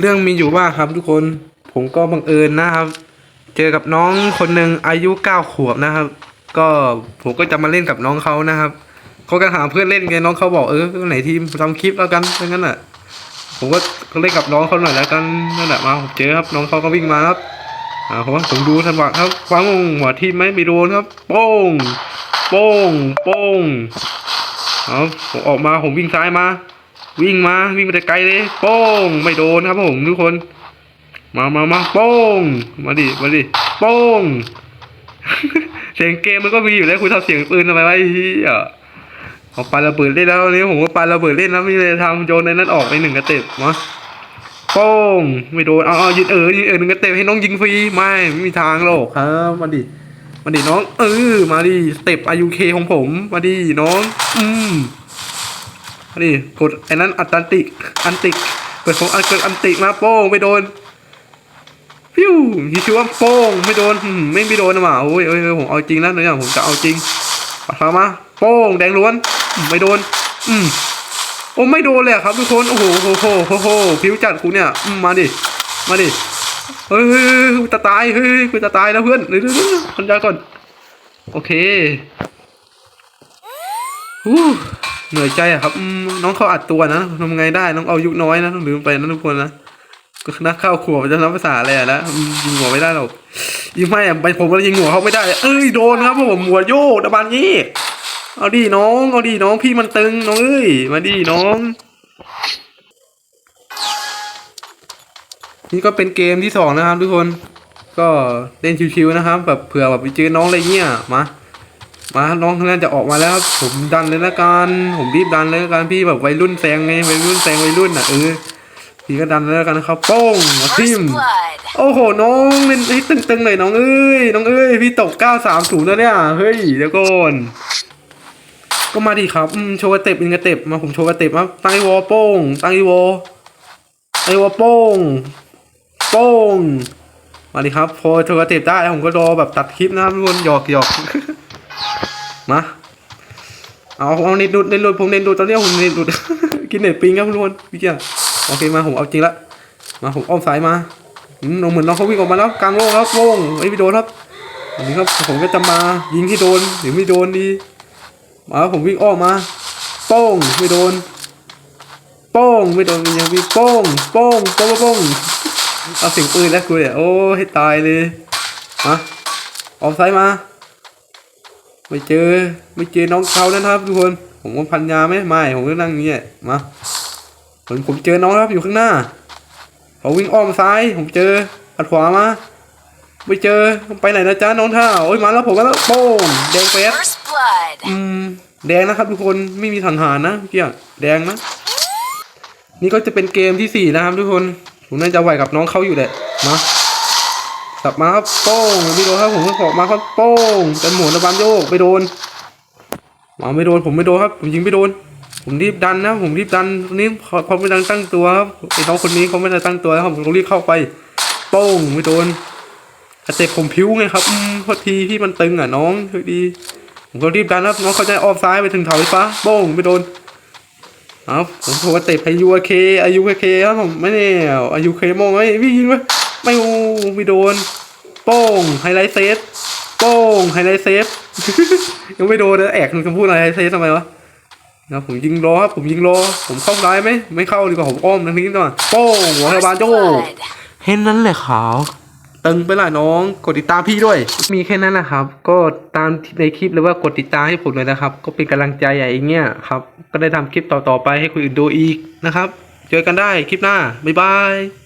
เรื่องมีอยู่ว่าครับทุกคนผมก็บังเอิญนะครับ เจอกับน้องคนหนึ่งอายุเก้าขวบนะครับ ก็ผมก็จะมาเล่นกับน้องเขานะครับเขาก็หาเพื่อนเล่นไงน้องเขาบอกเออไหนทีมทำคลิปแล้วกันดังนั้นอะผมก็เล่นกับน้องเขาหน่อยแล้วกันนั่นแหละมาผมเจอครับน้องเขาก็วิ่งมาครับอ่าผมผมดูทันวะครับฟังหัวทีมไหมไม่โดนครับ โป้ง โป้ง โป้งเอาผมออกมาผมวิ่งซ้ายมา วิ่งมาวิ่งไปแต่ไกลเลยโป้งไม่โดนครับผมทุกคน มามามาโป้งมาดิมาดิโป้งเสียงเกมมันก็มีอยู่แล้วคุณทำเสียงปืนทำไมวะไอ้เหี้ยเอาปาระเบิดเล่นแล้วนนี้ผมก็ปาระเบิดเล่นแล้วไม่เลยทำโยนในนั้นออกไปหนึ่งกระเต็บมาโป้งไม่โดนเอาเอายิงเออยิงเออหนึ่งกระเต็บให้น้องยิงฟรีไม่ไม่มีทางหรอกครับมาดิมาดิน้อง เออมาดิสเต็ปอายุเคของผม มาดิน้อง อืม นี่กดไอ้นั้นอัตติกอันติกเปิดของอันเกิดอันติกมาโป้งไม่โดนฟิวยิชื่อว่าโป้งไม่โดนไม่ไม่โดนนะหมาโอ้ยเอ้ยผมเอาจริงแล้วเนี่ยผมจะเอาจริงปัดมามาโป้งแดงล้วนไม่โดน อืมโอ้ไม่โดนเลยครับทุกคนโอ้โหโอ้โหโอ้โหผิวจัดกูเนี่ยมาดิมาดิเฮ้ยกูจะตายเฮ้ยกูจะตายแล้วเพื่อนเดี๋ยวเดี๋ยวเดี๋ยวพันยาก่อน โอเคอู้ เหนื่อยใจอะครับน้องเขาอัดตัวนะทำไงได้น้องเอายุน้อยนะต้องลืมไปนะทุกคนนะก็นักเข้าขวบจะนับภาษาอะไรอะนะยิงหัวไม่ได้หรอกยิงไม่อะไปผมก็ยิงหัวเขาไม่ได้ เอ้ยโดนครับผมหัวโยกตะบานยี่เอาดิน้องเอาดิน้องพี่มันตึงน้องเอ้ยมาดิน้อง นี่ก็เป็นเกมที่สองนะครับทุกคน ก็เล่นชิวๆนะครับแบบเผื่อแบบไปเจอน้องอะไรเงี้ยมา มาน้องน่าจะออกมาแล้วผมดันเลยละกันผมรีบดันเลยละกันพี่แบบวัยรุ่นแซงไงวัยรุ่นแซงวัยรุ่นอะเออพี่ก็ดันเลยละกันนะครับโป้งมาทิมโอ้โหน้องเล่นให้ตึงๆหน่อยน้องเอ้ยน้องเอ้ยพี่ตก930แล้วเนี่ยเฮ้ยเดี๋ยวก่อนก็มาดิครับโชว์กระเต็บเป็นกระเต็บมาผมโชว์กระเต็บมาตั้งไอวอโป้งตั้งไอวอไอวอโป้งโป้งมาดิครับพอโชว์กระเต็บได้ผมก็รอแบบตัดคลิปนะครับทุกคนหยอกหยอก มา เอาเอาเน็ตดูดเน็ตดูดผมเน็ตดูดตอนนี้ผมเน็ตดูดกินเน็ตปิงครับทุกคนพี่เจ้าโอเคมาผมเอาจริงละมาผมอ้อมสายมาอืมเหมือนน้องเขาวิ่งออกมาแล้วกลางโล่งครับโล่งไอ้ยไม่โดนครับอันนี้ครับผมก็จะมายิงที่โดนหรือไม่โดนดีมาผมวิ่งอ้อมมาโป้งไม่โดนโป้งไม่โดนยังวิ่งโป้งโป้งโป้งโป้งเอาเสียงปืนแล้วกูเนี่ยโอ้ให้ตายเลยมาออกสายมา ไม่เจอ ไม่เจอน้องเขานะครับทุกคน ผมว่าพันยาไหมไม่ ผมก็นั่งอย่างนี้ยมาผมผมเจอน้องแล้วครับอยู่ข้างหน้าเขาวิ่งอ้อมซ้าย ผมเจออัดขวามา ไม่เจอ ไปไหนนะจ๊ะน้องท่าโอ้ยมาแล้วผมมาแล้วโป้งแดงเป๊ะ First blood. อืม แดงนะครับทุกคน ไม่มีสังหารนะเมื่อกี้อะแดงนะ นี่ก็จะเป็นเกมที่สี่นะครับทุกคน ผมน่าจะไหวกับน้องเขาอยู่แหละมา สับมาครับโป้งไม่โดนครับผมขอมาครับโป้งจะหมุนระบามโยกไปโดนมาไม่โดนผมไม่โดนครับผมยิงไม่โดน ผมรีบดันนะ ผมรีบดันคนนี้เขาไม่ดันตั้งตัวครับไอ้น้องคนนี้เขาไม่ได้ตั้งตัวครับผมรีบเข้าไป โป้งไม่โดนสเต็ปผมพิ้วไงครับพอทีพี่มันตึงอะน้องดี ผมก็รีบดันครับน้องเขาจะออฟซ้ายไปถึงเสาไฟฟ้าโป้งไม่โดนเอาผมโทรเตะพายุเคอายุเคครับผมไม่แน่อายุเคมองไอ้พี่ยิงไหมไม่โอ้ ไม่โดน โป้งไฮไลท์เซฟโป้งไฮไลท์เซฟยังไม่โดนนะแอกมันคำพูดอะไรไฮไลท์เซฟทำไมวะนะผมยิงรอครับผมยิงรอผมเข้าซ้ายไหมไม่เข้าดีกว่าผมอ้อมทางนี้ดีกว่าโป้งหัวกระบาล First โจ blood. เห็นนั้นแหละขาวตึงไปละน้องกดติดตามพี่ด้วย มีแค่นั้นนะครับ ก็ตามในคลิปหรือว่ากดติดตามให้ผมเลยนะครับ ก็เป็นกำลังใจอย่างเงี้ยครับ ก็ได้ทำคลิปต่อๆไปให้คนอื่นดูอีกนะครับ เจอกันได้คลิปหน้าบ๊ายบาย